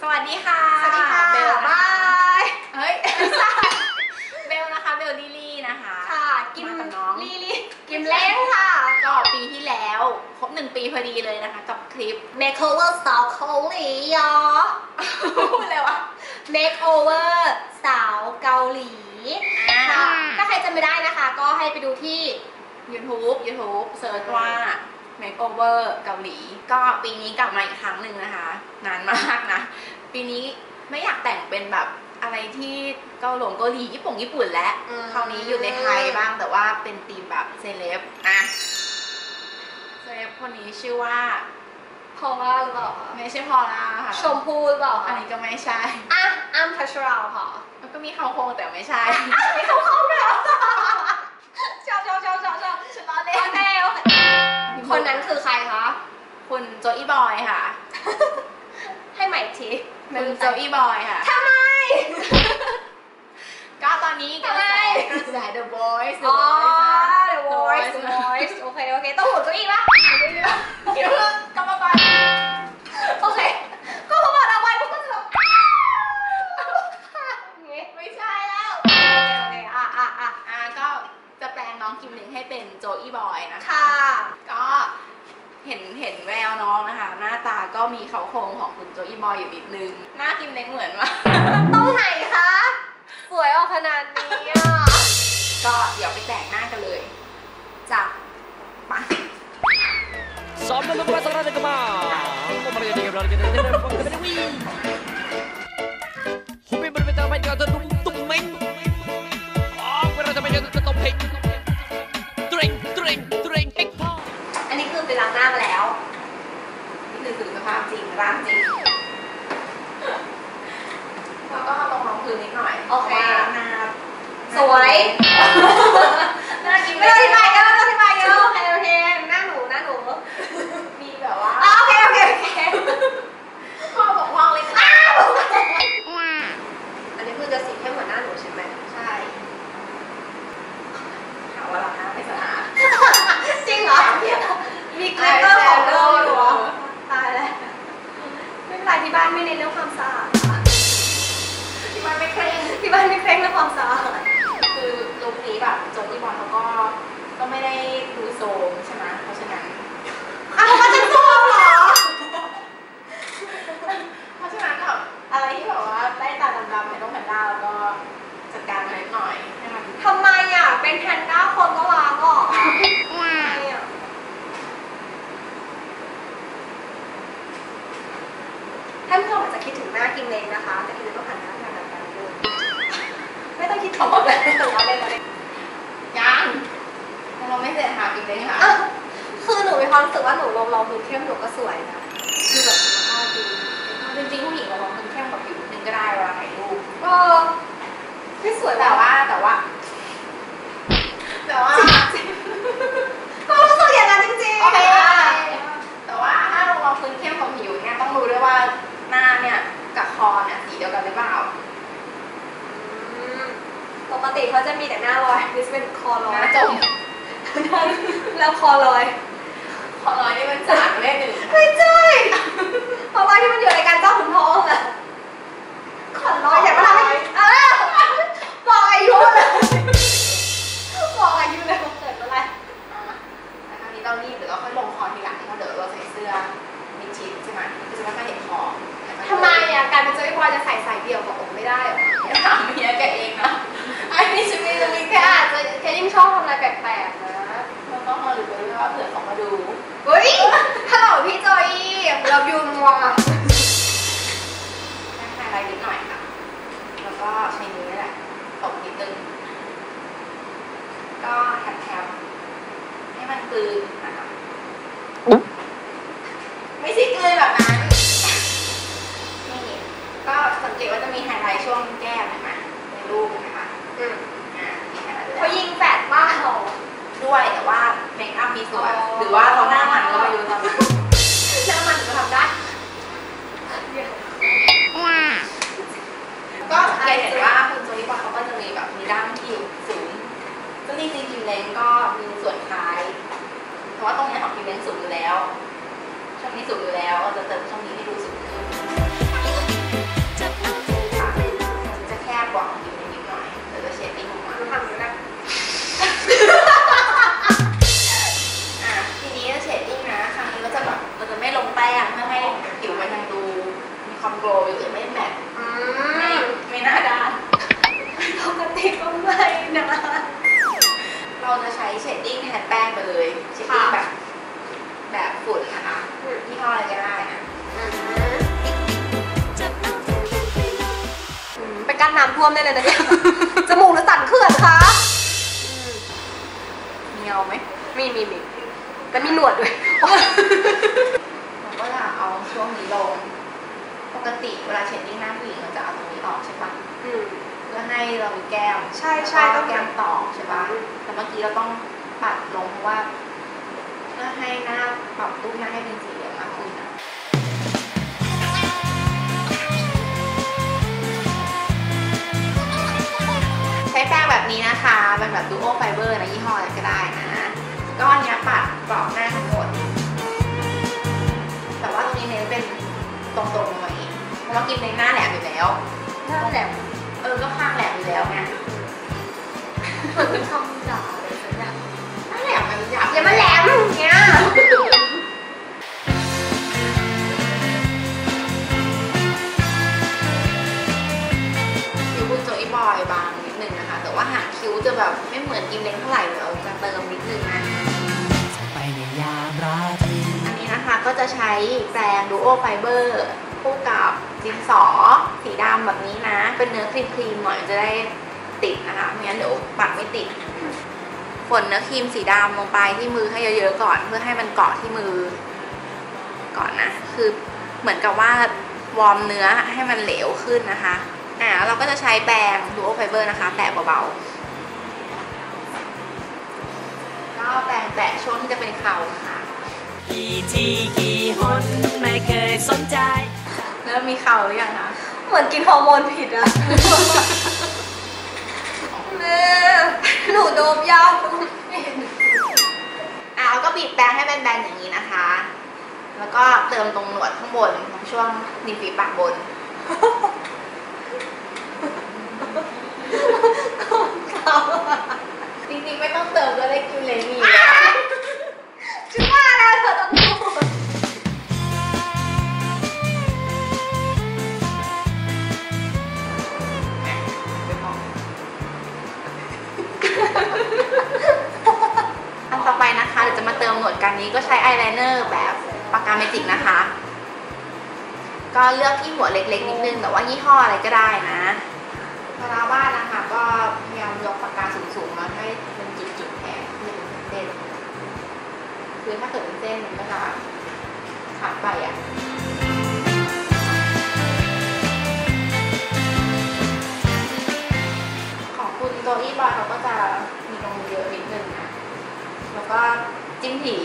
สวัสดีค่ะสวัสดีค่ะเบลบายเฮ้ยเบลนะคะเบลลิลี่นะคะค่ะกิมมากับน้องลีลีกิมเล้งค่ะก็ปีที่แล้วครบหนึ่งปีพอดีเลยนะคะ กับคลิป Makeover สาวเกาหลียอพูดเลยวะ Makeover สาวเกาหลีอ่าค่ะถ้าใครจำไม่ได้นะคะ ก็ให้ไปดูที่ YouTube YouTube เซิร์ชว่า Makeover เกาหลี ก็ปีนี้กลับมาอีกครั้งหนึ่งนะคะ นานมากนะ ปีนี้ไม่อยากแต่งเป็นแบบอะไรที่เกาหลงเกาหลีญี่ปุ่งญี่ปุ่นแล้วอืมคราวนี้อยู่ในไทยบ้างแต่ว่าเป็นธีมแบบเซเลบอะเซเลบคนนี้ชื่อว่าพอว่าหรือเปล่าคะไม่ใช่พอล่าค่ะชมพูหรือเปล่าอันคะนี้ก็ไม่ใช่อะอ้ำพัชราค่ะมันก็มีเขาโครงแต่ไม่ใช่ไม่เข้าเข้าเลยชอบชอบชอบชอบ คนนั้นคือใครคะ คุณโจอี้บอยค่ะ ให้ใหม่อีกทีคุณโจอี้บอยค่ะ ทำไม ก็ตอนนี้กระแสทำไมกระแส The Voice The อ๋อ Voice มีเขาโครงของคุณโจอี้บอยอยู่นิดนึงหน้าคิมเล็กเหมือนมากตรงไหนคะ สวยออกขนาดนี้อะก็เดี๋ยวไปแต่งหน้ากันเลยจ้ะมา Sambil lepas orang ada kemar. Kau mari dia berlari kita dia buat kita ที่บ้านไม่เน้นเรื่องความสะอาดค่ะที่มันไม่เคร่งที่บ้านไม่เคร่งเรื่องความสะอาดคือลุคนี้แบบโจนี่บอลเขาก็ก็ไม่ได้ดูโซมใช่ไหมเพราะฉะนั้น อ้าวมันจะโซ่เหรอ เพราะฉะนั้นแบบอะไรที่แบบว่าได้ตาดำๆเนี่ยต้องแพนด้าแล้วก็จัดการมันนิดหน่อยให้มัน ทำไมอะ เป็นแพนด้าคนก็ล้างออกอะทำไมอะท่านผู้ชมอาจจะคิด ถึงหน้ากิมเล้งนะคะแต่กิมเล้งต้องหันหน้าทางแบบนั้นด้วยไม่ต้องคิดถึงเลยเราเล่นเราเล่นยังเราไม่เสร็จหาอีกเลยค่ะอะคือหนูมีความรู้สึกว่าหนูลงรองพื้นเข้มหนูก็สวยนะดูแบบสุขภาพดีจริงๆผู้หญิงเราลองพื้นเข้มกับผิวนิดนึงก็ได้เวลาถ่ายรูปเออไม่สวยแต่ว่ะว่าแต่ว่าแต่ว่าก็รู้สึกอย่างนั้นจริงๆโอเคแต่ว่าถ้าลงรองพื้นเข้มกับผิวเนี่ยต้องรู้ด้วยว่าหน้าเนี่ย กับคอเนี่ยสีเดียวกันหรือเปล่าอืมปกติเขาจะมีแต่หน้าลอยนี่จะเป็นคอลหอยน้าจม แล้วคอลอย คอน้อยนี่มันสามเลขหนึ่งไม่ใช่เพราะว่าที่มันอยู่ในการเจ้าขุนทองอะขอนลอย ยฮัลโหลพี่จอยเรายูนัวให้ไฮไลท์นิดหน่อยค่ะ แล้วก็ใช้นิ้วนี่แหละตบนิดนึง ก็แทบๆให้มันกลืนนะคะไม่ใช่กลืนแบบนั้น นี่ ก็สังเกตว่าจะมีไฮไลท์ช่วงแก้มเห็นไหมในรูปเห็นไหมคะ ท่วมได้เลยนะเนี่ย จมูกหรือสั่นเคลื่อนคะอืมมีเงาไหมมีมีมีแล้วมีหนวดด้วยเราก็จะเอาช่วงนี้ลง ปกติเวลาเชดดิ้งหน้าผู้หญิงเราจะเอาตรงนี้ออกใช่ปะอืมเพื่อให้เรามีแก้มใช่ใช่แล้วก็ต้องแก้มต่อใช่ปะแต่เมื่อกี้เราต้องปัดลงเพราะว่า เพื่อให้หน้าปรับรูปหน้าให้เป็นสี ช้แป้งแบบนี้นะคะเป็นแบบดูโอไฟเบอร์นะยี่ห้ออะไรก็ได้นะก้อนเนี้ยปัดกรอบหน้าทั้งหมด แต่ว่าตรงนี้เน้นเป็นตรงๆหน่อยเพราะว่ากินในหน้าแหลมอยู่แล้ว หน้าแหลม เออ ก็ข้างแหลมอยู่แล้วไงเหมือนเป็นคำด่า กิมเล้งเท่าไหร่เดี๋ยวจะเติมนิดนึงนะไปในยามราตรีอันนี้นะคะก็จะใช้แปรงดูโอไฟเบอร์คู่กับดินสอสีดำแบบนี้นะ เป็นเนื้อครีมครีมๆหน่อยจะได้ติดนะคะไม่งั้นเดี๋ยวปัดไม่ติดฝนเนื้อครีมสีดำลงไปที่มือให้เยอะๆก่อน เพื่อให้มันเกาะที่มือ ก่อนนะ คือเหมือนกับว่าวอร์มเนื้อให้มันเหลวขึ้นนะคะอ่าเราก็จะใช้แปรงดูโอไฟเบอร์นะคะแตะเบาๆ ก็แปรงแตะช่วงที่จะเป็นเครานะคะกี่ทีกี่หนไม่เคยสนใจเริ่มมีเข่าหรือยังคะเหมือนกินฮอร์โมนผิดอะแม่หนูโดมยาวอะแล้วก็บีบแปรงให้แบนๆอย่างนี้นะคะ แล้วก็เติมตรงหนวดข้างบนตรงช่วงริมฝีปากบน จริงๆ ไม่ต้องเติมก็ได้กินเลยมีฉันว่าแล้วเธอต้องพูดอันต่อไปนะคะเดี๋ยวจะมาเติมหนวดกันนี้ก็ใช้อายไลเนอร์แบบปากกาเมจิกนะคะ ก็เลือกที่หัวเล็กๆนิดนึงแต่ว่ายี่ห้ออะไรก็ได้นะเวลาบ้านนะคะก็ สูงๆมาให้เป็นจุดๆแทนที่เป็นเส้นๆคือถ้าเกิดเป็นเส้นมันก็จะขาดไปอะของคุณโจอี้บอยเขาก็จะมีตรงนี้เยอะนิดนึงนะ แล้วก็จิ้มถี่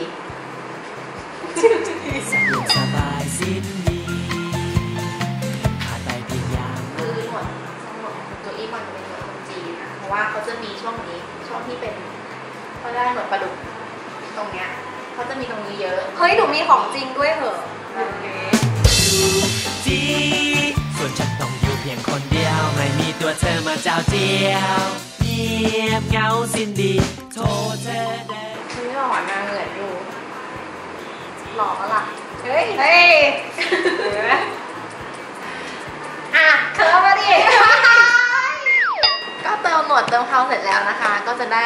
สะดวกสบายสิ้นดีขาดไปเพียงอย่างคือหนวดทรงหนวดของคุณโจอี้บอยจะเป็นหนวดคนจีนนะ เพราะว่าเขาจะมีช่วงนี้ช่วง ที่เป็นเขาได้หนวดปลาดุกตรงเนี้ยเขาจะมีตรงนี้เยอะ เฮ้ยหนูมีของจริงด้วยเหรอจีส่วนฉันต้องอยู่เพียงคนเดียว ไม่มีตัวเธอมาเจ้าเจียวเงียบเหงาสิ้นดี โทษเธอเดินไม่หล่อนะเหมือนอยู่หล่อปะล่ะเฮ้ย เฮ้ยเห็นไหมอะเธอมาดิก็ เราหนวดเติมเคราเสร็จแล้วนะคะ ก็จะได้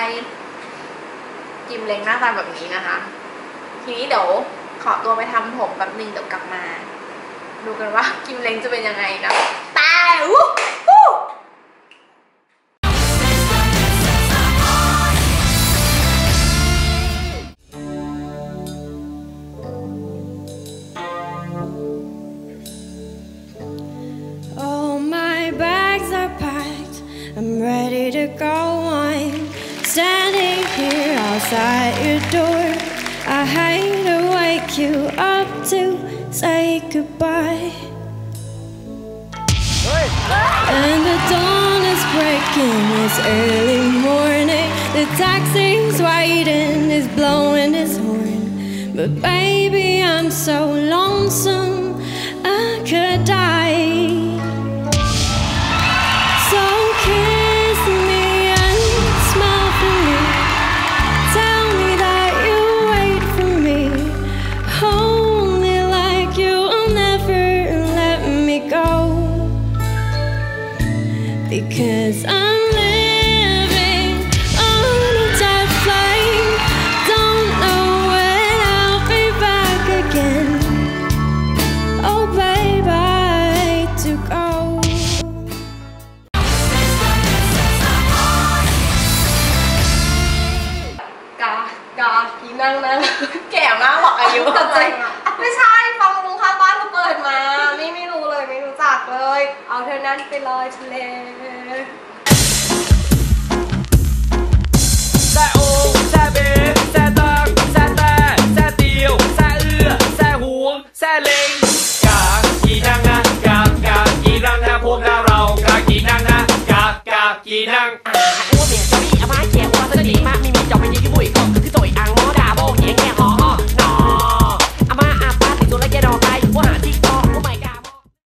กิมเล้งหน้าตาแบบนี้นะคะ ทีนี้เดี๋ยวขอตัวไปทำผมแบบนึงเดี๋ยวกลับมา ดูกันว่ากิมเล้งจะเป็นยังไงนะตายอู้ outside your door. I hate to wake you up to say goodbye. And the dawn is breaking, it's early morning. The taxi's waiting, is blowing its horn. But baby, I'm so lonesome, I could die. Because I'm living on a jet plane. Don't know when I'll be back again. Oh, babe, I hate to go. กากากีนั่งนั่งแก่มากบอกอายุ ย เอาเธอนั้นไปลอยทะเลแซ่โอแซ่เบ